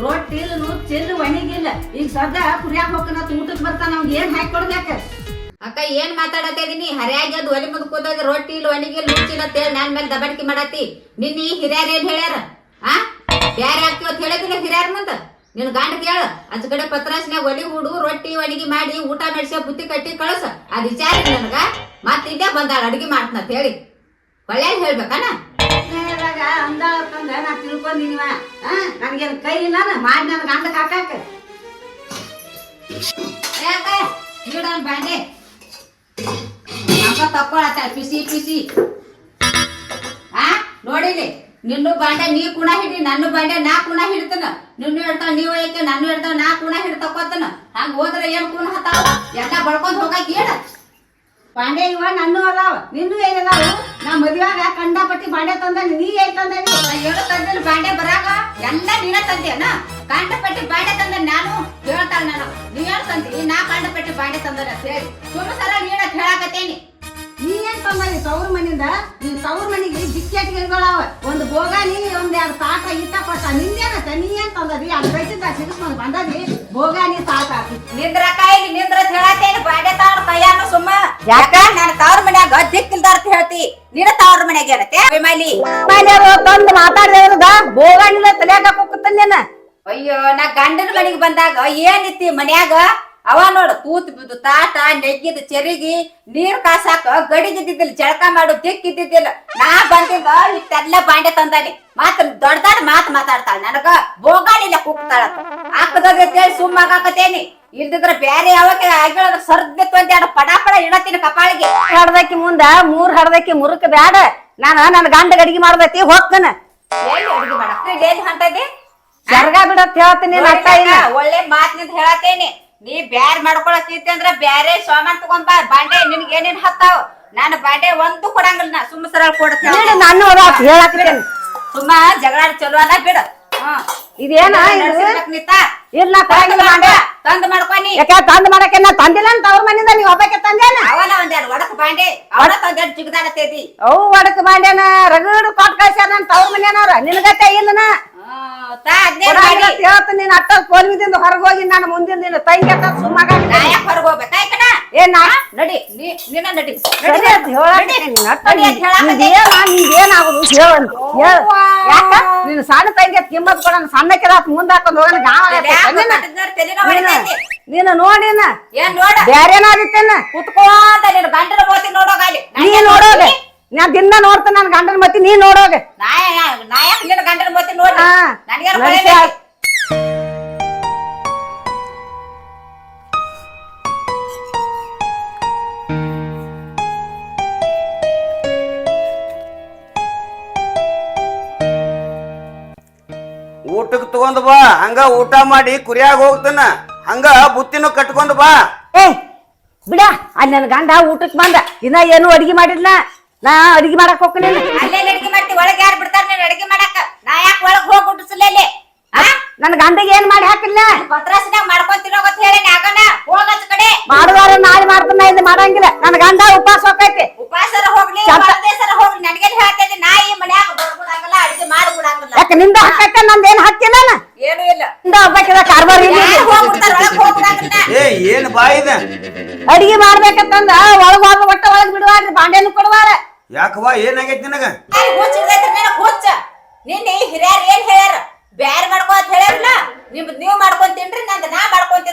ರೊಟ್ಟಿ ಇಲ್ಲ ಚೆಲ್ಲು ಒಣಗಿಲ್ಲ. ಈಗ ಸದ್ಯ ಕುರಿಯಾಕ ಹೋಗ್ತಾನ ಊಟಕ್ಕೆ ಬರ್ತಾನ, ಅವ್ನಿಗೆ ಏನ್ ಹಾಕಿ ಕೊಡ್ಬೇಕ? ಅಕ್ಕ, ಏನ್ ಮಾತಾಡತಾ ಹರಿಯಾಗಿ ಅದು ಒಲಿ ಮುಂದ್ ಕೂತದ ರೊಟ್ಟಿ ಇಲ್ಲ, ಒಣಗಿ ಅಂತ ಹೇಳಿ ನನ್ ಮೇಲೆ ದಬಡ್ಕಿ ಮಾಡತ್ತಿ. ನಿನ್ನ ಈ ಹಿರಿಯರ್ ಏನ್ ಹೇಳ್ಯಾರ? ಆ? ಬ್ಯಾರೆ ಆಗ್ತೀವ ಅಂತ ಹೇಳಿದಿಲ್ಲ ಹಿರಿಯರ್ ಮುಂದ? ನಿನ್ ಗಂಡ ಕೇಳ. ಅದ್ ಕಡೆ ಪತ್ರಾಸ್ನ್ಯಾಗ ಒಲಿ ಹುಡು, ರೊಟ್ಟಿ ಒಣಗಿ ಮಾಡಿ, ಊಟ ನಡೆಸ ಬುತ್ತಿ ಕಟ್ಟಿ ಕಳಸ. ಅದ್ ವಿಚಾರ ನನ್ಗ ನನಗ. ಮತ್ ಇಲ್ಲೇ ಬಂದಾಳ, ಅಡಿಗೆ ಮಾಡ್ತನ ಅಂತ ಹೇಳಿ. ಒಳ್ಳೆ ಹೇಳ್ಬೇಕನ? ಮನ್ಯಾಗ ಅಂದಾಳ ತಂದ ನಾ ತಿಳ್ಕೊಂಡಿನಿವ. ನನ್ಗೇನ್ ಕೈ ಇಲ್ಲ ಮಾಡಿ ಗಂಡ ಗಂಡಕ್ ಹಾಕಾಕ ಯಾಕ ಇಡೋನ್ ಬಾಂಡೆ ಅಪ್ಪ ತಕ್ಕೊಳತ್ತ ಪಿಸಿ ಪಿಸಿ. ಆ, ನೋಡಿಲಿ, ನಿನ್ನೂ ಬಾಂಡೆ ನೀ ಕುಣ ಹಿಡಿ, ನನ್ನ ಬಾಂಡೆ ನಾ ಕುಣ ಹಿಡ್ತನ. ನಿನ್ನ ಹಿಡ್ತಾವ, ನೀವು ಐತೆ ನಾನು ಹಿಡ್ತಾವ, ನಾ ಕುಣ ಹಿಡ್ತಕೋತನ ಹಂಗ ಹೋದ್ರೆ ಏನ್ ಕುಣ ಹತ್ತಾವ? ಎಲ್ಲ ಬಳ್ಕೊಂಡ್ ಹೋಗಕ್ ಏನ? ಬಾಂಡೆ ಇವ, ನನ್ನೂ ಅದಾವ. ನಿನ್ನೂ ಏನಿದಾವು? ನಾ ಮದ್ವೆಯಾಗ ಕಂಡಾಪಟ್ಟಿ ಬಾಂಡೆ ತಂದೆ ನೀ ಏನ್ ತಂದೆ ಹೇಳು ತಂದಿಲ್ಲ ಬಾಂಡೆ ಬರಾಗ ಎಲ್ಲ ನೀನ ತಂದೇನ? ಕಾಂಡಪಟ್ಟಿ ಬಾಂಡೆ ತಂದೆ ನಾನು ಹೇಳ್ತಾಳ ನಾನು. ನೀ ಹೇಳ್ ತಂದಿ? ನಾ ಕಾಂಡಪಟ್ಟಿ ಬಾಂಡೆ ತಂದನ ಹೇಳಿ. ಸುಮ್ಮ ಸರ ನೀನ ಹೇಳಾಕತ್ತೇನಿ. ನೀ ಏನ್ ತಂದನಿ ತವ್ರ ಮನಿಂದ ನೀನ್ ತವ್ರ ಮನಿಗೆ ಜಿಕ್ಕೇಟಿಗೆಗಳಾವ ಒಂದು ಬೋಗಾನಿ ಒಂದ್ ಎರಡು ತಾಟ ಈತ ಕೊಟ್ಟ. ನಿಂದೇನತ್ತ? ನೀ ಏನ್ ತಂದದಿ? ಅದು ಬೈಸಿದ್ದ ಸಿಗಿಸ್ಕೊಂಡು ಬಂದದಿ? ಬೋಗಾನಿ ತಾಟ ನಿಂದ್ರ ಕಾಯಿಲಿ ನಿಂದ್ರ ಹೇಳತ್ತೇನಿ ಬಾಡೆ ತಾವ್ರ ಕೈಯಾನು ಸುಮ್ಮ. ಯಾಕ? ನಾನು ತವ್ರ ಮನ್ಯಾಗ ದಿಕ್ಕಿಲ್ದಾರ ಅಂತ ಹೇಳ್ತಿ. ನಿನ್ನ ತವ್ರ ಮನ್ಯಾಗ ಏನತ್ತೆ? ಮನೆಯವರು ತಂದು ಮಾತಾಡಿದ ಬೋಗಾನಿನ ತಲೆಯಾಗ ಹೋಗ್ತಾನೇನ ಅಯ್ಯೋ ನಾ ಗಂಡನ ಮನೆಗೆ ಬಂದಾಗ ಏನಿತ್ತಿ ಮನ್ಯಾಗ? ಅವ ನೋಡು ತೂತ್ ಬಿದ್ದು ತಾಟ ನೆಗ್ಗಿದ ಚೆರಿಗಿ ನೀರ್ ಕಾಸಾಕ ಗಡಿಗಿದ್ದಿದ್ದಿಲ್ಲ ಜಳಕ ಮಾಡು ದಿಕ್ಕಿದ್ದಿದ್ದಿಲ್ಲ ನಾ ಬಂದಿದ್ದ ಇಷ್ಟೆಲ್ಲ ಬಾಂಡೆ ತಂದಾನಿ ಮಾತ್ ದೊಡ್ಡ ದೊಡ್ಡ ಮಾತ್ ಮಾತಾಡ್ತಾಳ ನನಗ. ಬೋಗಾಳಿಲ್ಲ ಕೂಗ್ತಾಳ ಸುಮ್ಮ ಸುಮ್ಮಾಗತ್ತೇನಿ ಇಲ್ದಿದ್ರ ಬ್ಯಾರೆ ಯಾವಾಗ ಆಗಿಳದ ಸರ್ದಿತ್ತು ಅಂತ ಎರಡು ಪಡ ಪಡ ಇಡತೀನಿ ಕಪಾಳಿಗೆ. ಹಡ್ದಕ್ಕಿ ಮುಂದ ಮೂರ್ ಹಡ್ದಕ್ಕಿ ಮುರುಕ ಬ್ಯಾಡ. ನಾನ ನನ್ ಗಂಡ ಗಡಿಗೆ ಮಾಡ್ದೈತಿ ಹೋಗ್ತಾನ. ಎಲ್ಲಿ ಹೊಂಟದಿ? ಜರ್ಗ ಬಿಡತ್ ಹೇಳ್ತೀನಿ? ಒಳ್ಳೆ ಮಾತಿನಿಂದ ಹೇಳತ್ತೇನಿ. ನೀ ಬ್ಯಾರ್ ಮಾಡ್ಕೊಳಕೈತಿ ಅಂದ್ರ ಬ್ಯಾರೆ ಸಾಮಾನ್ ಬಾ. ಬಾಂಡೆ ನಿನ್ಗೆ ಏನೇನ್ ಹತ್ತಾವ? ನಾನು ಬಾಂಡೆ ಒಂದು ಕೊಡಂಗಿಲ್ಲ ನಾ. ಸುಮ್ಮ ಸರಳ ಕೊಡ್ತೇನೆ ನೀನು ನಾನು ಹೇಳಕ್ ಹೇಳಾಕ್ತೇನೆ ಸುಮ್ಮ ಜಗಳ ಚಲೋ ಅಲ್ಲ ಬಿಡ. ಇದೇನ ಇಲ್ಲ ಕೊಡಂಗಿಲ್ಲ ಬಾಂಡೆ. ತಂದ್ ಮಾಡ್ಕೊನಿ ಯಾಕೆ ತಂದ್ ಮಾಡಕ್ಕೆ ನಾ ತಂದಿಲ್ಲ ಅಂತ ಅವ್ರ ಮನೆಯಿಂದ ನೀವ್ ಒಬ್ಬಕ್ಕೆ ತಂದೇನ? ಅವನ ಒಂದೆರಡು ಒಡಕ್ ಬಾಂಡೆ. ಅವಡ ತಂದೆರಡು ಜಿಗದಾಡತೈತಿ ಅವು ಒಡಕ್ ಬಾಂಡೆನ ರಗಡು ಕೊಟ್ಟು ಕಳ್ಸ್ಯಾರ ನನ್ ತವ್ರ ಮನೆಯವ್ರ ನಿನಗತ್ತೆ ಇಲ್ಲನ? ತಾ ಅದ್ನೇ ಹೇಳ್ತೀನಿ ನೀನ್ ಅಟ್ಟ ಕೋಲ್ಮಿದಿಂದ ಮುಂದಿನ ದಿನ ತಂಗಿ ಅಂತ ಸುಮ್ಮಾಗ ಯಾಕೆ ಹೊರಗೆ ಹೋಗ್ಬೇಕಾ ಯಾಕನ ಏನ್ ನಾ ನಡಿ ನೀ ನಿನ್ನ ನಡಿ. ಸರಿ ಅಂತ ಹೇಳಾಕತ್ತೀನಿ ನೀನ್ ಅಟ್ಟ ನಡಿ ಅಂತ ಹೇಳಾಕತ್ತೀನಿ. ನಿಂದೇನ ಹೇಳಂತ ಹೇಳ ಯಾಕ? ನೀನು ಸಣ್ಣ ತಂಗಿ ಕಿಮ್ಮತ್ ಕೊಡ ಸಣ್ಣಕ್ಕಿರ ಮುಂದೆ ಹಾಕೊಂಡ್ ಹೋಗೋಣ ಗಾವ ನೀನು ನೋಡಿನ ಏನ್ ನೋಡ? ಕುತ್ಕೋತ ನಿನ್ ಗಂಡನ ನೋಡೋಗಾಲಿ ನೀ ನೋಡೋಗ ನಾ ದಿನ ನೋಡ್ತೇನೆ ನನ್ ಗಂಡನ ಮತ್ತೆ ನೀ ನೋಡೋಗ. ನಾಯ ನಾಯಕ ನಿನ್ನ ಗಂಡನ ಮೋತಿ ನೋಡಿ. ಹಾ. ನನಗೆ. ಊಟಕ್ಕೆ ತಗೊಂಡ್ ಬಾ ಹಂಗ ಊಟ ಮಾಡಿ ಕುರಿಯಾಗ ಹೋಗ್ತಾನ. ಹಂಗ ಬುತ್ತಿನೂ ಕಟ್ಕೊಂಡ್ ಬಾ. ಏ ಬಿಡ ಅಲ್ಲಿ ನನ್ ಗಂಡ ಊಟಕ್ ಬಂದ. ಇನ್ನ ಏನು ಅಡಿಗೆ ಮಾಡಿಲ್ಲ ನಾ ಅಡಿಗೆ ಮಾಡಕ್ ಹೋಗ್ತೀನಿ ಅಲ್ಲೇ ಅಡಿಗೆ ಮಾಡ್ತಿ? ಒಳಗೆ ಯಾರು ಬಿಡ್ತಾರ ನೀನ್ ಅಡಿಗೆ ಮಾಡಾಕ? ನಾ ಯಾಕೆ ಒಳಗ್ ಹೋಗಿ ಹುಟ್ಟಿಸ್ಲೇ ನನ್ ಗಂಡಗೆ ಏನ್ ಮಾಡಿ ಹಾಕಿಲ್ಲ? ಭದ್ರಾಸಿನಾಗ ಮಾಡ್ಕೊಂಡ್ ಅಂತ ಹೇಳಿ ಆಗನ ಹೋಗತ್ ಕಡೆ. ಮಾಡುವಾರ ನಾಳೆ ಮಾಡ್ತಾನ ಇಲ್ಲಿ ಮಾಡಂಗಿಲ್ಲ. ನನ್ ಗಂಡ ಉಪವಾಸ ಹೋಗೈತಿ ಉಪವಾಸರ ಹೋಗ್ಲಿ ಸರ ಹೋಗ್ಲಿ ನನಗೆ ಹೇಳ್ತೈತಿ ನಾ. ಈ ಮನ್ಯಾಗ ಬರ್ಬಿಡಂಗಿಲ್ಲ ಅಡಿಗೆ ಮಾಡ್ಬಿಡಂಗಿಲ್ಲ. ಯಾಕ ನಿಂದ ಹಾಕೈತೆ? ನಂದೇನ್ ಹಾಕಿಲ್ಲ ಏನು ಇಲ್ಲ. ನಿಂದ ಒಬ್ಬಾಕಿದ ಕಾರ್ಬಾರ್ ಇಲ್ಲ ಹೋಗ್ಬಿಡ್ತಾರ ಒಳಗ್ ಹೋಗ್ಬಿಡಂಗಿಲ್ಲ ಏ ಏನ್ ಬಾ ಇದ? ಅಡಿಗೆ ಮಾಡ್ಬೇಕಂತಂದ ಒಳಗ್ ಹೋಗ ಒಟ್ಟ ಒಳಗ್ ಬಿಡುವಾರ ಬಾಂಡೆನು ಕೊಡುವಾರ ಯಾಕವ್ವ? ಏನಾಗೈತಿ ನಿನಗ? ಐ ಹುಚ್ಚ ಹಿಡ್ದೈತ್ರಿ ನಿನಗ್ ಹುಚ್ಚ. ನಿನ್ನೆ ಹಿರಿಯರ್ ಏನ್ ಹೇಳ್ಯಾರ? ಬ್ಯಾರ್ ಮಾಡ್ಕೋ ಅಂತ ಹೇಳ್ಯಾರಲ್ಲ? ನಿಮ್ದ್ ನೀವ್ ಮಾಡ್ಕೊಂತೀನ್ರಿ ನಂದ್ ನಾ ಮಾಡ್ಕೊಂಡ್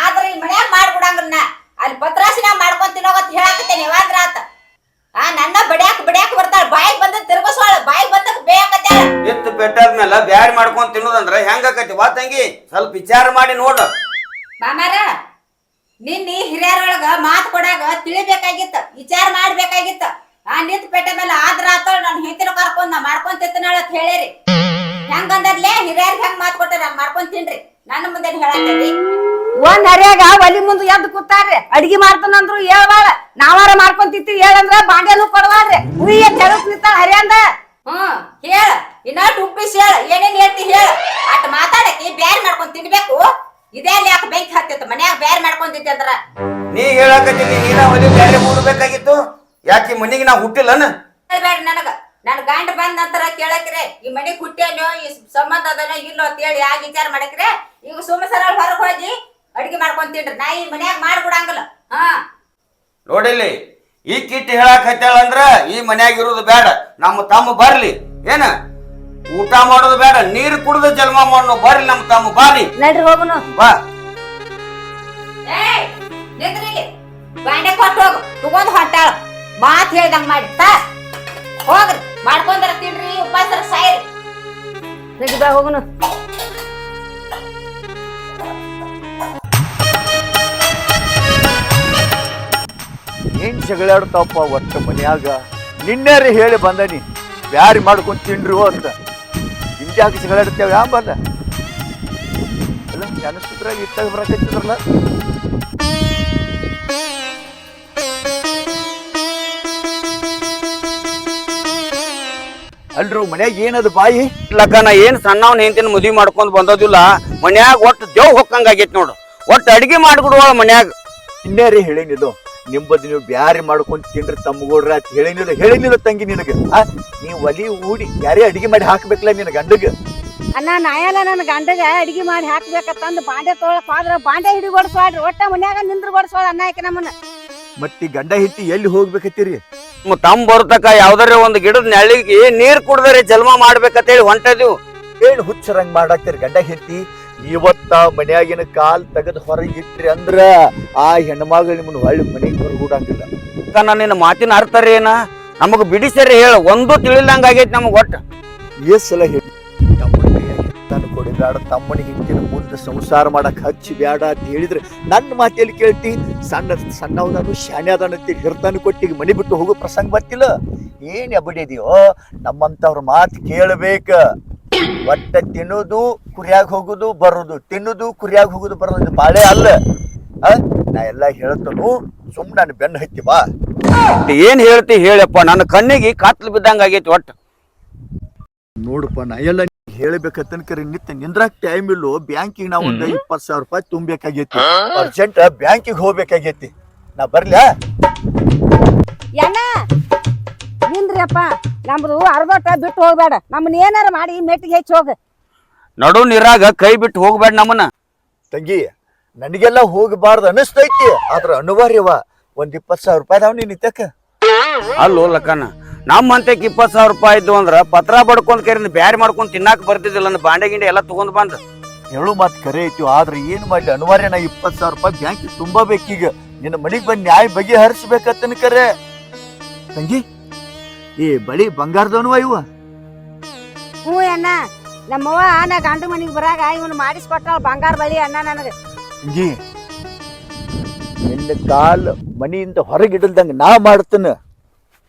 ಆದ್ರೆ ಈ ಮನ್ಯಾಗ ಮಾಡ್ಬಿಡಂಗಿಲ್ಲ ನಾ. ಅಲ್ಲಿ ಪತ್ರಾಸಿನಾಗ ಮಾಡ್ಕೊಂಡ್ ಅಂತ ಹೇಳಕತ್ತೇನೆ ಯಾವಾದ್ರ ಆತ. ಆ ನನ್ನ ಬಡ್ಯಾಕ್ ಬಡ್ಯಾಕ್ ಬರ್ತಾಳ. ಬಾಯಿಗೆ ಬಂದ ತಿರುಗಸೋಳ ಬಾಯಿಗೆ ಬಂದ ಬೇಕತ್ತಾಳ ಎತ್ತು ಪೆಟ್ಟಾದ್ಮೇಲೆ ಬ್ಯಾರಿ ಮಾಡ್ಕೊಂಡ್ ತಿನ್ನೋದಂದ್ರ ಹೆಂಗಾಕೈತಿ ವಾ ತಂಗಿ ಸ್ವಲ್ಪ ವಿಚಾರ ಮಾಡಿ ನೋಡು. ಮಾಮಾರ ನಿನ್ನೆ ಹಿರಿಯರೊಳಗ ಮಾತು ಕೊಡಾಗ ತಿಳಿಬೇಕಾಗಿತ್ತ ವಿಚಾರ ಮಾಡ್ಬೇಕಾಗಿತ್ತ. ಆ ನಿಂತ ಪೇಟೆ ಮೇಲೆ ಆದ್ರ ಆತ ನನ್ ಹೆಂಡತಿನ ಕರ್ಕೊಂಡ್ ನಾ ಮಾಡ್ಕೊಂಡ್ ತಿಂತನಾಳ ಅಂತ ಹೇಳಿರಿ. ಹೆಂಗಂದರ್ಲೆ ಹಿರಿಯರ್ಗೆ ಹೆಂಗ್ ಮಾತ್ ಕೊಟ್ಟಾರ ಹಂಗ್ ಮಾಡ್ಕೊಂಡ್ ತಿನ್ರಿ. ನನ್ನ ಮುಂದೆ ಹೇಳಿ ಒಂದ್ ಹರಿಯಾಗ ಒಲಿ ಮುಂದ್ ಎದ್ದು ಕೂತಾರ್ರಿ. ಅಡಿಗೆ ಮಾಡ್ತಾನಂದ್ರು ಹೇಳ್ಬಾಳ. ನಾವಾರ ಮಾಡ್ಕೊಂತಿತ್ತು ಹೇಳಂದ್ರ ಬಾಂಡೆನು ಕೊಡವಾಳ್ರಿ ಹುಯ್ಯ ಕೆಳಕ್ ನಿಂತಾಳ ಹರಿಯಂದ. ಹ್ಮ್ ಹೇಳ. ಇನ್ನಷ್ಟು ಉಪ್ಪಿಸಿ ಹೇಳ. ಏನೇನ್ ಹೇಳ್ತಿ ಹೇಳ. ಅಟ್ ಮಾತಾಡಕ್ಕೆ ಬ್ಯಾರ್ ಮಾಡ್ಕೊಂಡ್ ತಿನ್ಬೇಕು. ಇದೇ ಅಲ್ಲಿ ಯಾಕೆ ಬೆಂಕಿ ಹಾಕ್ತಿತ್ತು ಮನ್ಯಾಗ ಬ್ಯಾರ್ ಮಾಡ್ಕೊಂಡ್ ತಿಂತಿ ಅಂದ್ರ. ನೀ ಹೇಳಕತ್ತಿ ನೀನ ಒಲಿ ಬ್ಯಾರೆ ಮೂಡ್ಬೇಕಾಗಿತ್ತು. ಯಾಕೆ ಮನಿಗೆ ನಾ ಹುಟ್ಟಿಲ್ಲನ? ನನಗ. ನನ್ ಗಂಡ ಬಂದ ನಂತರ ಕೇಳಕ್ರೆ ಈ ಮನೆ ಹುಟ್ಟೇನೋ ಈ ಸಂಬಂಧ ಅದನೋ ಇಲ್ಲೋ ಅಂತೇಳಿ ಯಾಕೆ ವಿಚಾರ ಮಾಡಕ್ರೆ ಈಗ ಸುಮ್ಮ ಸರ ಹೊರಗೆ ಹೋಗಿ ಅಡಿಗೆ ಮಾಡ್ಕೊಂಡ್ ತಿನ್ರಿ ನಾ ಈ ಮನ್ಯಾಗ ಮಾಡ್ಬಿಡಂಗಿಲ್ಲ ಹಾ. ನೋಡಿಲ್ಲಿ ಈ ಕಿಟ್ ಹೇಳಕ್ ಹತ್ತಾಳಂದ್ರ ಈ ಮನ್ಯಾಗ ಇರೋದು ಬೇಡ. ನಮ್ಮ ತಮ್ಮ ಬರ್ಲಿ. ಏನ? ಊಟ ಮಾಡೋದು ಬೇಡ. ನೀರು ಕುಡಿದು ಜನ್ಮ ಮಾಡೋ ಬರ್ಲಿ ನಮ್ಮ ತಮ್ಮ ಬಾರಿ ನಡ್ರಿ ಹೋಗುನು. ಬಾ. ಏಯ್ ಬಾಂಡೆ ಕೊಟ್ಟು ಹೋಗು. ತಗೊಂಡು ಹೊಂಟಾಳ. ಮಾತ್ ಹೇಳ್ದಂಗ್ ಮಾಡಿ. ಮಾಡ್ಕೊಂಡ್ರೆ ಹೋಗ್ರಿ. ಮಾಡ್ಕೊಂಡ್ರ ತಿನ್ರಿ ಉಪವಾಸರ ಸಾಯ್ರಿ. ಬಾ ಹೋಗುನು. ಏನ್ ಜಗಳಾಡ್ತಾವಪ್ಪ ಒಟ್ಟು ಮನ್ಯಾಗ? ನಿನ್ನೆರಿ ಹೇಳಿ ಬಂದನಿ ಬ್ಯಾರಿ ಮಾಡ್ಕೊಂಡ್ ತಿನ್ರಿ ಅಂತ. ಹಿಂದ್ಯಾಕ ಜಗಳಾಡ್ತೇವ ಬಂದ? ಅಲ್ಲ ಜನಸೂತ್ರಾಗ ಇಟ್ಟಾಗ ಬರಕತ್ತಿದ್ರಲ್ಲ? ಅಲ್ರು ಮನ್ಯಾಗ ಏನದು ಬಾಯಿ? ಲಕ್ಕನ ಏನ್ ಸಣ್ಣವನ್ ಹೆಂಡತಿನ ಮದ್ವಿ ಮಾಡ್ಕೊಂಡ್ ಬಂದದಿಲ್ಲ ಮನ್ಯಾಗ ಒಟ್ಟು ದೇವ್ ಹೊಕ್ಕಂಗ ಆಗೈತಿ ನೋಡು. ಒಟ್ಟು ಅಡಿಗೆ ಮಾಡ್ಬಿಡುವ ಮನ್ಯಾಗ. ಇನ್ನೇರಿ ಹೇಳಿನಿದು ನಿಂಬದ್ ನೀವು ಬ್ಯಾರಿ ಮಾಡ್ಕೊಂಡ್ ತಿನ್ರಿ ತಮ್ಮಗೋಡ್ರ ಅಂತ ಹೇಳಿನಿಲ್ಲ ಹೇಳಿನಿಲ್ಲ ತಂಗಿ ನಿನಗೆ. ಆ ನೀ ಒಲಿ ಊಡಿ ಬ್ಯಾರೆ ಅಡಿಗೆ ಮಾಡಿ ಹಾಕ್ಬೇಕಲ್ಲ ನಿನ್ನ ಗಂಡಗ? ಅಣ್ಣ ನಾಯಲ್ಲ ನನ್ನ ಗಂಡಗ ಅಡಿಗೆ ಮಾಡಿ ಹಾಕ್ಬೇಕಂತಂದು ಬಾಂಡೆ ತೊಳಕ್ ಹೋದ್ರ ಬಾಂಡೆ ಹಿಡಿ ಬಡ್ಸ್ವಾಡ್ರಿ ಒಟ್ಟ ಮನ್ಯಾಗ ನಿಂದ್ರ ಬಡ್ಸ್ವಾಡ ಅನ್ನ ಆಯ್ಕೆ ನಮ್ಮನ್ನ. ಮತ್ತಿ ಗಂಡ ಹಿಟ್ಟಿ ಎಲ್ಲಿ ಹೋಗ್ಬೇಕತ್ತೀರಿ? ತಮ್ಮ ಬರ್ತಕ ಯಾವ್ದಾರ ಒಂದ್ ಗಿಡದ ನೆಳ್ಳಿಗೆ ನೀರ್ ಕುಡ್ದರೆ ಮಾಡ್ಬೇಕಂತ ಹೇಳಿ ಹೊಂಟದಿವು ಏನ್ ಹುಚ್ಚರಂಗ್ ಮಾಡಾಕ್ತಿರಿ ಗಂಡ ಹೆಂಡತಿ? ಇವತ್ತ ಮನ್ಯಾಗಿನ ಕಾಲ್ ತೆಗೆದು ಹೊರಗೆ ಇಟ್ರಿ ಅಂದ್ರ ಆ ಹೆಣ್ಮಗಳು ನಿಮ್ಮನ್ನ ಹೊಳ್ಳಿ ಮನೆಗೆ ಹೊರಗೂಡಂಗಿಲ್ಲ ನಿನ್ನ ಮಾತಿನ ಅರ್ಥ ರೀ ಏನ? ನಮಗ್ ಬಿಡಿಸರಿ ಹೇಳ ಒಂದು ತಿಳಿದಂಗ ಆಗೈತಿ ನಮಗ್ ಒಟ್ಟ. ಎಸ್ ಸಲ ಹೇಳಿ ಹಿತ್ತಾನ ತಮ್ಮನಿಗೆ ತಮ್ಮನ ಹಿಂದಿನ ಮುಂದೆ ಸಂಸಾರ ಮಾಡಕ್ಕೆ ಹಚ್ಚಿ ಬೇಡ ಅಂತ ಹೇಳಿದ್ರೆ ನನ್ನ ಮಾತಿಯಲ್ಲಿ ಕೇಳ್ತಿ ಸಣ್ಣ ಸಣ್ಣವನು ಶಾನ್ಯಾದನ ಹಿರ್ತಾನು ಕೊಟ್ಟಿಗೆ ಮನೆ ಬಿಟ್ಟು ಹೋಗೋ ಪ್ರಸಂಗ ಬರ್ತಿಲ್ಲ. ಏನ್ ಅಬಡಿದೀಯೋ ನಮ್ಮಂತವ್ರ ಮಾತು ಕೇಳಬೇಕ. ಒಟ್ಟ ತಿನ್ನೋದು ಕುರಿಯಾಗ ಹೋಗುದು ಬರೋದು. ತಿನ್ನೋದು ಕುರಿಯಾಗ ಹೋಗುದು ಬರೋದು ಬಾಳೆ ಅಲ್ಲ? ನಾ ಎಲ್ಲ ಹೇಳ್ತನು ಸುಮ್ ನಾನು ಬೆನ್ನು ಹತ್ತಿ ಬಾ. ಏನ್ ಹೇಳ್ತಿ ಹೇಳಪ್ಪ? ನನ್ನ ಕಣ್ಣಿಗೆ ಕತ್ಲು ಬಿದ್ದಂಗ ಆಗೈತಿ ಒಟ್ಟು. ನೋಡಪ್ಪ ನಾ ಎಲ್ಲ ಹೇಳ್ಬೇಕಂತನ್ಕರಿ ನಿತ್ಯ ನಿಂದ್ರಾಕ್ ಟೈಮ್ ಇಲ್ಲೋ ಬ್ಯಾಂಕಿಗೆ ನಾವು ಒಂದು ಇಪ್ಪತ್ತು ಸಾವಿರ ರೂಪಾಯಿ ತುಂಬಬೇಕಾಗೈತಿ. ಅರ್ಜೆಂಟ್ ಬ್ಯಾಂಕಿಗೆ ಹೋಗ್ಬೇಕಾಗೈತಿ. ನಾ ಬರ್ಲ್ಯಾ ಎಣ್ಣ ನಿಂದ್ರಿ ಅಪ್ಪ ನಮ್ದು ಅರ್ಧಟ ಬಿಟ್ಟು ಹೋಗ್ಬೇಡ. ನಮ್ಮನ್ನ ಏನಾರ ಮಾಡಿ ಮೆಟ್ಟಿಗೆ ಹೆಚ್ಚು ಹೋಗ. ನಡು ನೀರಾಗ ಕೈ ಬಿಟ್ಟು ಹೋಗ್ಬೇಡ ನಮ್ಮನ್ನ. ತಂಗಿ ನನಗೆಲ್ಲ ಹೋಗಬಾರ್ದು ಅನಿಸ್ತೈತಿ ಆದ್ರ ಅನಿವಾರ್ಯವ. ಒಂದ್ ಇಪ್ಪತ್ತು ಸಾವಿರ ರೂಪಾಯಿ ಅದಾವ ನೀನ್ ಇತ್ತಕ್ಕ ಅಲ್ಲೋ ಲಕ್ಕನ ನಮ್ಮ ಇಪ್ಪತ್ತು ಇಪ್ಪತ್ ಸಾವಿರ ರೂಪಾಯಿ ಇದ್ದು ಅಂದ್ರೆ ಪತ್ರ ಬಡ್ಕೊಂಡ್ ಕರಿಂದ ಬ್ಯಾರಿ ಮಾಡ್ಕೊಂಡು ತಿನ್ನಾಕ ಬರ್ತಿದ್ದಿಲ್ಲ ನನ್ನ ಬಾಂಡೆ ಗಿಂಡೆ ಎಲ್ಲ ತಗೊಂಡ್ ಬಂದ್. ಹೇಳು ಮಾತು ಕರೆ ಐತಿ ಆದ್ರೆ ಏನ್ ಮಾಡಿ ಅನಿವಾರ್ಯ ನಾ ಇಪ್ಪತ್ತು ಸಾವಿರ ರೂಪಾಯಿ ಬ್ಯಾಂಕಿಗೆ ತುಂಬಬೇಕೀಗ ನಿನ್ನ ಮನಿಗ್ ಬಂದ್ ನ್ಯಾಯ ಬಗೆಹರಿಸ್ಬೇಕತ್ತನ ಕರೆ. ತಂಗಿ ಏ ಬಳಿ ಬಂಗಾರದವನು ಇವ? ಹ್ಞೂ ಅಣ್ಣ. ನಮ್ಮವ್ವ ನಾ ಗಂಡ ಮನಿಗೆ ಬರಾಗ ಇವನು ಮಾಡಿಸ್ಕೊಟ್ಟಾಳ ಬಂಗಾರ ಬಳಿ ಅಣ್ಣ ನನಗೆ. ತಂಗಿ ನಿನ್ನ ಕಾಲ್ ಮನೆಯಿಂದ ಹೊರಗಿಡಲ್ದಂಗ ನಾ ಮಾಡ್ತೇನೆ.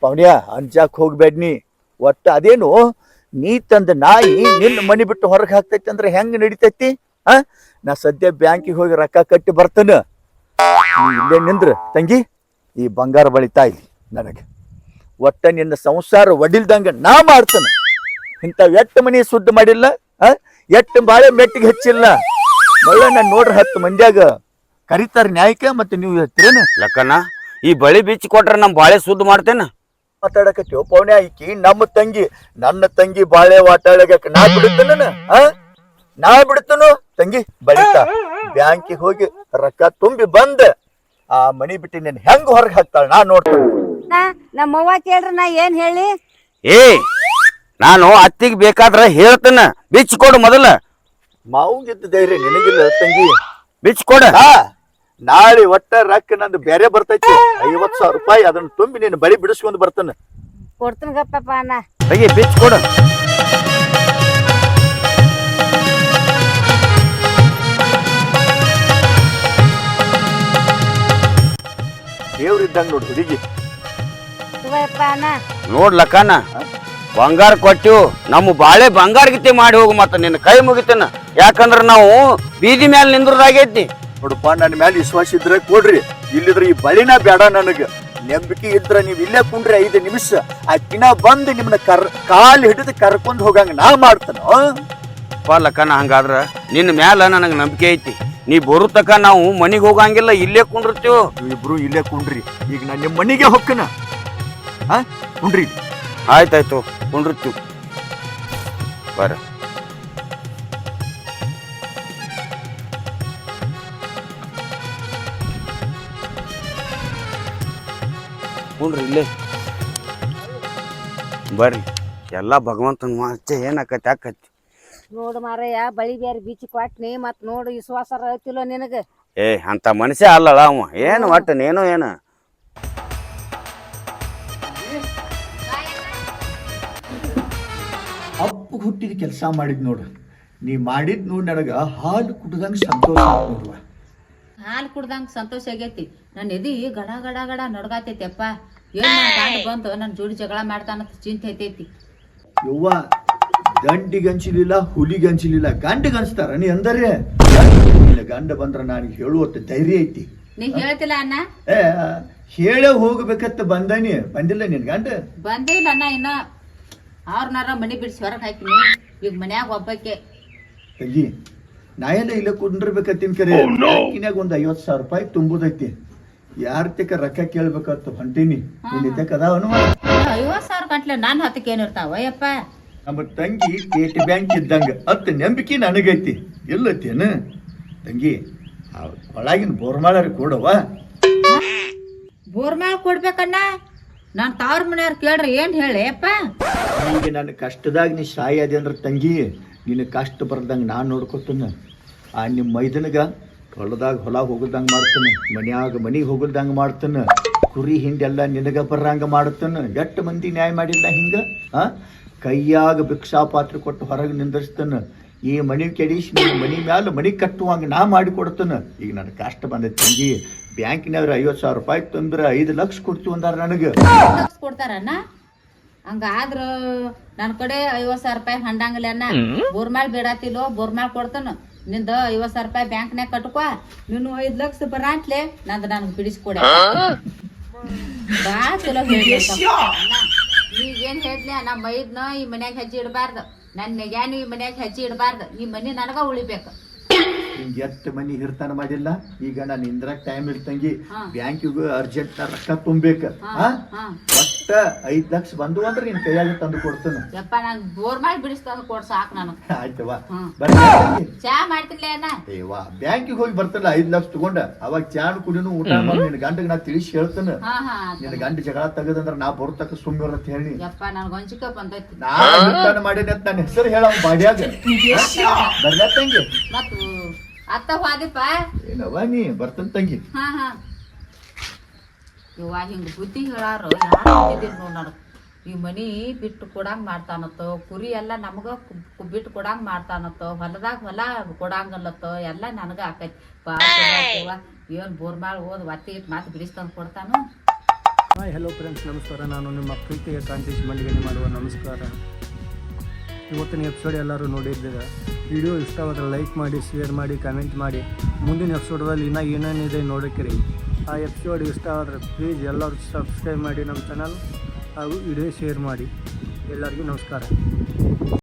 ಪವನ್ಯ ಅಂಜಾಕ್ ಹೋಗ್ಬೇಡ್ನಿ. ಒಟ್ಟ ಅದೇನು? ನೀ ತಂದ ನಾಯಿ ನಿನ್ನ ಮನಿ ಬಿಟ್ಟು ಹೊರಗೆ ಹಾಕ್ತೈತಿ ಅಂದ್ರೆ ಹೆಂಗ್ ನಡಿತೈತಿ? ಆ? ನಾ ಸದ್ಯ ಬ್ಯಾಂಕಿಗೆ ಹೋಗಿ ರೊಕ್ಕ ಕಟ್ಟಿ ಬರ್ತೇನೆ. ಇಲ್ಲೇ ನಿಂದ್ರ. ತಂಗಿ, ಈ ಬಂಗಾರ ಬಳಿ ತಾಯಿ ನನಗೆ. ಒಟ್ಟ ನಿನ್ನ ಸಂಸಾರ ಒಡಿಲ್ದಂಗ ನಾ ಮಾಡ್ತೇನೆ. ಇಂಥವ್ ಎಟ್ಟು ಮನಿ ಸುದ್ದ ಮಾಡಿಲ್ಲ? ಆ? ಎಟ್ಟು ಬಾಳೆ ಮೆಟ್ಟಿಗೆ ಹೆಚ್ಚಿಲ್ಲ? ಒಳ್ಳೆ ನಾನು ನೋಡ್ರಿ ಹತ್ತು ಮಂದ್ಯಾಗ ಕರಿತಾರ ನ್ಯಾಯಕ ಮತ್ತೆ ನೀವು ಹೇಳ್ತೀರೇನು? ಲಕ್ಕನ ಈ ಬಳಿ ಬಿಚ್ಚಿ ಕೊಟ್ರೆ ನಮ್ ಬಾಳೆ ಸುದ್ದಿ ಮಾಡ್ತೇನ. ಮಾತಾಡಕತ್ತೀವ ಪೌಣ್ಯ ಆಕಿ ನಮ್ಮ ತಂಗಿ ನನ್ನ ತಂಗಿ ಬಾಳೆ ವಾಟಾಡಕ ನಾ ಬಿಡುತ್ತನ ಆ? ನಾ ಬಿಡುತ್ತನು? ತಂಗಿ ಬಳಿತ ಬ್ಯಾಂಕಿಗೆ ಹೋಗಿ ರೊಕ್ಕ ತುಂಬಿ ಬಂದ ಆ ಮನಿ ಬಿಟ್ಟು ನೀನ್ ಹೆಂಗ್ ಹೊರಗೆ ಹಾಕ್ತಾಳ? ನಾ ನೋಡ್ತೇನೆ. ನಾ ನಮ್ಮವ್ವ ಕೇಳ್ರಿ ನಾ ಏನ್ ಹೇಳಿ? ಏ ನಾನು ಅತ್ತಿಗೆ ಬೇಕಾದ್ರೆ ಹೇಳ್ತೇನೆ. ಬಿಚ್ಚಿ ಮೊದಲ. ಮಾವು ಗೆದ್ದ ಧೈರ್ಯ ನಿನಗಿಲ್ಲ ತಂಗಿ. ಬಿಚ್ಚಿ ಕೊಡ ಹಾ ನಾಳೆ ಒಟ್ಟ ರೊಕ್ಕ ನಂದು ಬೇರೆ ಬರ್ತೈತಿ. ಐವತ್ ಸಾವಿರ ರೂಪಾಯಿ ಅದನ್ನ ತುಂಬಿ ನೀನು ಬಳಿ ಬಿಡಿಸ್ಕೊಂಡು ಬರ್ತಾನೆ. ಕೊಡ್ತೀನಿ ಗಪ್ಪಪ್ಪ ಅಣ್ಣ. ತೆಗಿ ಬಿಚ್ಚಿ ಕೊಡು. ದೇವ್ರಿದ್ದಂಗ ನೋಡಿ ಹುಡುಗಿ ಅಣ್ಣ. ಬಂಗಾರ ಕೊಟ್ಟು ನಮ್ಮ ಬಾಳೆ ಬಂಗಾರ ಗಿತ್ತಿ ಮಾಡಿ ಹೋಗು ಮತ್ತ ನಿನ್ನ ಕೈ ಮುಗೀತನ. ಯಾಕಂದ್ರ ನಾವು ಬೀದಿ ಮ್ಯಾಲ ನಿಂದ್ರದಾಗೈತಿ. ನೋಡಪ್ಪ ನನ್ನ ಮೇಲೆ ವಿಶ್ವಾಸ ಇದ್ರೆ ಕೊಡ್ರಿ. ಇಲ್ಲಿದ್ರೆ ಈ ಬಲಿನ ಬೇಡ ನನಗೆ. ನಂಬಿಕೆ ಇದ್ರೆ ನೀವು ಇಲ್ಲೇ ಕುಂಡ್ರಿ ಐದು ನಿಮಿಷ. ಆ ಕಿನ ಬಂದು ನಿಮ್ಮನ್ನ ಕರ್ ಕಾಲು ಹಿಡಿದು ಕರ್ಕೊಂಡು ಹೋಗಂಗ ನಾ ಮಾಡ್ತಾನ? ಪಾಲಕ್ಕ ನಾ ಹಂಗಾದ್ರ ನಿನ್ನ ಮ್ಯಾಲ ನನಗೆ ನಂಬಿಕೆ ಐತಿ. ನೀ ಬರುತ್ತಕ ತಕ ನಾವು ಮನಿಗ್ ಹೋಗಂಗಿಲ್ಲ ಇಲ್ಲೇ ಕುಂಡಿರ್ತೀವಿ. ಇಬ್ರು ಇಲ್ಲೇ ಕುಂಡ್ರಿ. ಈಗ ನಾನು ನಿಮ್ಮ ಮನೆಗೆ ಹೊಕ್ಕನ ಹಾ ಕುಂಡ್ರಿ ಆಯ್ತಾಯ್ತು ಕುಂಡಿರ್ತೀವಿ. ಬರ್ರಿ ಕುಂಡ್ರಿ ಇಲ್ಲೇ. ಬರ್ರಿ. ಎಲ್ಲ ಭಗವಂತನ ಮಾಚೆ ಏನಾಕತಿ ಆಕತಿ? ನೋಡು ಮಾರಯ್ಯ ಬಳಿ ಬೇರೆ ಬೀಚ್ ಕೊಟ್ನಿ ಮತ್ ನೋಡು ವಿಶ್ವಾಸ ಐತಿಲ್ಲೋ ನಿನಗ? ಏ ಅಂತ ಮನುಷ್ಯ ಅಲ್ಲಲ್ಲ ಅವ. ಏನು ಒಟ್ಟು ನೀನು ಏನು? ಅಪ್ಪು ಹುಟ್ಟಿದ ಕೆಲಸ ಮಾಡಿದ್ ನೋಡು. ನೀ ಮಾಡಿದ್ ನೋಡಿ ನನಗ ಹಾಲು ಕುಡ್ದಂಗ ಸಂತೋಷ ನೋಡುವ. ಹಾಲು ಕುಡ್ದಂಗೆ ಸಂತೋಷ ಆಗೈತಿ. ನನ್ನ ಎದಿ ಗಡ ಗಡ ಗಡ ನಡ್ಗಾತೈತಿ ಅಪ್ಪ. ಏನ್ ಬಂದು ನನ್ನ ಜೋಡಿ ಜಗಳ ಮಾಡ್ತಾನಂತ ಚಿಂತೆ ಐತೈತಿ. ಯವ್ವ ಗಂಟಿಗಂಚಿಲಿಲ್ಲ ಹುಲಿಗಂಚಿಲಿಲ್ಲ ಗಂಡಗನ್ಸ್ತಾರ ನೀ ಅಂದರೆ ಇಲ್ಲ ಗಂಡ ಬಂದ್ರ ನಾನು ಹೇಳುವತ್ತ ಧೈರ್ಯ ಐತಿ. ನೀ ಹೇಳ್ತಿಲ್ಲ ಅಣ್ಣ? ಏ ಹೇಳೇ ಹೋಗ್ಬೇಕತ್ತ ಬಂದಾನಿ. ಬಂದಿಲ್ಲ ನಿನ್ ಗಂಡ? ಬಂದಿಲ್ಲ ಅಣ್ಣ ಇನ್ನ. ಅವ್ರನಾರ ಮನಿ ಬಿಡಿಸಿ ಹೊರಗೆ ಹಾಕಿನಿ. ಈಗ ಮನ್ಯಾಗ ಒಬ್ಬಕ್ಕೆ ತಂಗಿ ನಾ ಎಲ್ಲ ಇಲ್ಲ ಕುಂಡಿರ್ಬೇಕತ್ತಿನ ಕರೆ. ಬ್ಯಾಂಕಿನಾಗ ಒಂದ್ ಐವತ್ ಸಾವಿರ ರೂಪಾಯಿ ತುಂಬುದೈತಿ. ಯಾರ ತಕ ರೊಕ್ಕ ಕೇಳ್ಬೇಕತ್ತ ಹೊಂಟೀನಿ. ನಿನ್ನ ತಕ ಅದಾವನು ಐವತ್ ಸಾವಿರ ಗಂಟ್ಲೆ ನಾನು ಹತ್ತಕ್ಕೆ ಏನಿರ್ತಾವ ಯಪ್ಪ ನಮ್ಮ ತಂಗಿ ಸ್ಟೇಟ್ ಬ್ಯಾಂಕ್ ಇದ್ದಂಗ. ಅತ್ತ ನಂಬಿಕೆ ನನಗೈತಿ. ಇಲ್ಲತ್ತೇನ? ತಂಗಿ ಒಳಗಿನ ಬೋರ್ಮಾಳಾರ ಕೊಡವ ಬೋರ್ಮಾಳ ಕೊಡ್ಬೇಕಣ್ಣ. ನಾನು ತಾವ್ರ ಮನೆಯವ್ರು ಕೇಳ್ರಿ ಏನ್ ಹೇಳಿ ಅಪ್ಪ ಈಗ ನನ್ನ ಕಷ್ಟದಾಗ ನೀ ಸಾಯಿ ಅದೇ ಅಂದ್ರ ತಂಗಿ. ನಿನ್ನ ಕಷ್ಟ ಬರ್ದಂಗ ನಾನ್ ನೋಡ್ಕೊತನ. ಆ ನಿಮ್ಮ ಮೈದನಗ ಹೊಲದಾಗ ಹೊಲ ಹೋಗಲ್ದಂಗೆ ಮಾಡ್ತಾನೆ ಮನ್ಯಾಗ ಮನೆಗೆ ಹೋಗಲ್ದಂಗೆ ಮಾಡ್ತಾನೆ ಕುರಿ ಹಿಂಡೆಲ್ಲ ನಿನಗ ಬರಂಗ ಮಾಡ್ತಾನೆ ಎಷ್ಟು ಮಂದಿ ನ್ಯಾಯ ಮಾಡಿಲ್ಲ ಹಿಂಗ? ಆ? ಕೈಯಾಗ ಭಿಕ್ಷಾ ಪಾತ್ರ ಕೊಟ್ಟು ಹೊರಗೆ ನಿಂದಿರ್ಸ್ತಾನ ಈ ಮನಿ ಕೆಡಿಸಿ ನಿನ್ನ ಮನಿ ಮ್ಯಾಲ ಮನಿ ಕಟ್ಟುವಂಗ ನಾ ಮಾಡಿ ಕೊಡ್ತಾನ. ಈಗ ನನ್ನ ಕಷ್ಟ ಬಂದೈತೆ ತಂಗಿ ಬ್ಯಾಂಕಿನವ್ರ ಐವತ್ತು ಸಾವಿರ ರೂಪಾಯಿ ತಂದ್ರ ಐದು ಲಕ್ಷ ಕೊಡ್ತೀವಿ ಅಂದಾರ ನನಗೆ. ಲಕ್ಷ ಕೊಡ್ತಾರಣ್ಣ? ಹಂಗಾದ್ರ ನನ್ನ ಕಡೆ ಐವತ್ತು ಸಾವಿರ ರೂಪಾಯಿ ಹಂಡಂಗಿಲ್ಲ ಅಣ್ಣ ಬೋರ್ಮ್ಯಾಲ್ ಬೇಡಾತಿಲ್ಲೋ ಬೋರ್ಮಾಲ್ ಕೊಡ್ತಾನ. ನಿಂದ ಐವತ್ ಸಾವಿರ ರೂಪಾಯಿ ಬ್ಯಾಂಕ್ನ್ಯಾಗ ಕಟ್ಕೋ. ನೀನು ಐದ್ ಲಕ್ಷ ಬರಾಂತ್ಲೆ ನಂದು ನನಗೆ ಬಿಡಿಸ್ಕೊಡ. ಬಾ ಚಲೋ ಈಗೇನ್ ಹೇಳ್ತ್ಲೆ ನಮ್ಮ ಮೈದ್ನ ಈ ಮನ್ಯಾಗ ಹೆಜ್ಜೆ ಇಡಬಾರ್ದು. ನನ್ನ ನೆಗ್ಯಾನು ಈ ಮನ್ಯಾಗ ಹೆಜ್ಜೆ ಇಡಬಾರ್ದು. ಈ ಮನಿ ನನಗ ಉಳಿಬೇಕು. ಹಿಂಗ್ ಎಷ್ಟ್ ಮನಿ ಹಿರ್ತಾನ ಮಾಡಿಲ್ಲ? ಈಗ ನಾನು ಇಂದ್ರಾಗ ಟೈಮ್ ಇರ್ತಂಗಿ ಬ್ಯಾಂಕಿಗೆ ಅರ್ಜೆಂಟ್ ರೊಕ್ಕ ತುಂಬೇಕ ಹಾ ಹಾ? ಒಟ್ಟ ಐದ್ ಲಕ್ಷ ಬಂದು ಅಂದ್ರೆ ನಿನ್ ಕೈಯಾಗ ತಂದು ಕೊಡ್ತೇನೆ. ಯಪ್ಪ ನಂಗೆ ಬೋರ್ ಮಾಡಿ ಬಿಡಿಸ್ತಂದು ಕೊಡ್ ಸಾಕು ನನಗೆ ಆಯ್ತವ ಚಾ ಏವಾ ಬ್ಯಾಂಕಿಗೆ ಹೋಗಿ ಬರ್ತಲ್ಲ ಐದ್ ಲಕ್ಷ ತಗೊಂಡ. ಅವಾಗ ಚಾನ್ ಕುಡಿನು ಊಟ ಮಾಡಿ ನಿನ್ ಗಂಡಗ್ ನಾ ತಿಳಿಸಿ ಹೇಳ್ತೇನೆ. ಹಾ ಹಾ ನಿನ್ ಗಂಡ ಜಗಳ ತೆಗದಂದ್ರ ನಾ ಬರ್ತಕ್ಕ ಸುಮ್ಮನೆ ಅಂತ ಹೇಳಿ. ಯಪ್ಪ ನನ್ಗೆ ಬಂದೈತಿ. ನಾ ಅಂತ ನನ್ನ ಹೆಸರು ಹೇಳ ಬಾಡಿಯಾಗ. ಬರ್ಲತ್ತಂಗೆ ತಂಗಿ? ಮತ್ತು ಅತ್ತ ಹೋದಿಪ್ಪ? ಏನವ ನೀ? ಬರ್ತನ್ ತಂಗಿ. ಹಾ ಹಾ. ಇವಾಗ ಹಿಂಗ ಬುದ್ಧಿ ಹೇಳಾರು. ನೋಡ್ ಈ ಮನಿ ಬಿಟ್ಟು ಕೊಡಂಗ್ ಮಾಡ್ತಾನತ್ತೋ ಕುರಿ ಎಲ್ಲ ನಮಗ ಬಿಟ್ಟು ಕೊಡಂಗ್ ಮಾಡ್ತಾನತ್ತೋ ಹೊಲದಾಗ ಹೊಲ ಕೊಡಂಗಲ್ಲತ್ತೋ ಎಲ್ಲ ನನಗ ಆಕೈತಿ. ಬಾ ಏನ್ ಮಾಡಿ ಓದ್ ಒತ್ತಿ ಇಟ್ಟು ಮಾತು ಬಿಡಿಸ್ತಂದು ಕೊಡ್ತಾನು? ಹಾಯ್ ಹಲೋ ಫ್ರೆಂಡ್ಸ್ ನಮಸ್ಕಾರ. ನಾನು ನಿಮ್ಮ ಪ್ರೀತಿಯ ಕಾಂತೇಶ್ ಮಲ್ಲಿಗೆ ಮಾಡುವ. ನಮಸ್ಕಾರ. ಇವತ್ತಿನ ಎಪಿಸೋಡ್ ಎಲ್ಲರೂ ನೋಡಿದ್ದೀರ? ವಿಡಿಯೋ ಇಷ್ಟವಾದರೆ ಲೈಕ್ ಮಾಡಿ ಶೇರ್ ಮಾಡಿ ಕಮೆಂಟ್ ಮಾಡಿ. ಮುಂದಿನ ಎಪಿಸೋಡಲ್ಲಿ ಇನ್ನೂ ಏನೇನಿದೆ ನೋಡೋಕ್ಕಿರಿ ಆ ಎಪಿಸೋಡ್ ಇಷ್ಟ ಆದರೆ ಪ್ಲೀಸ್ ಎಲ್ಲರೂ ಸಬ್ಸ್ಕ್ರೈಬ್ ಮಾಡಿ ನಮ್ಮ ಚಾನಲ್ ಹಾಗೂ ವಿಡಿಯೋ ಶೇರ್ ಮಾಡಿ. ಎಲ್ಲರಿಗೂ ನಮಸ್ಕಾರ.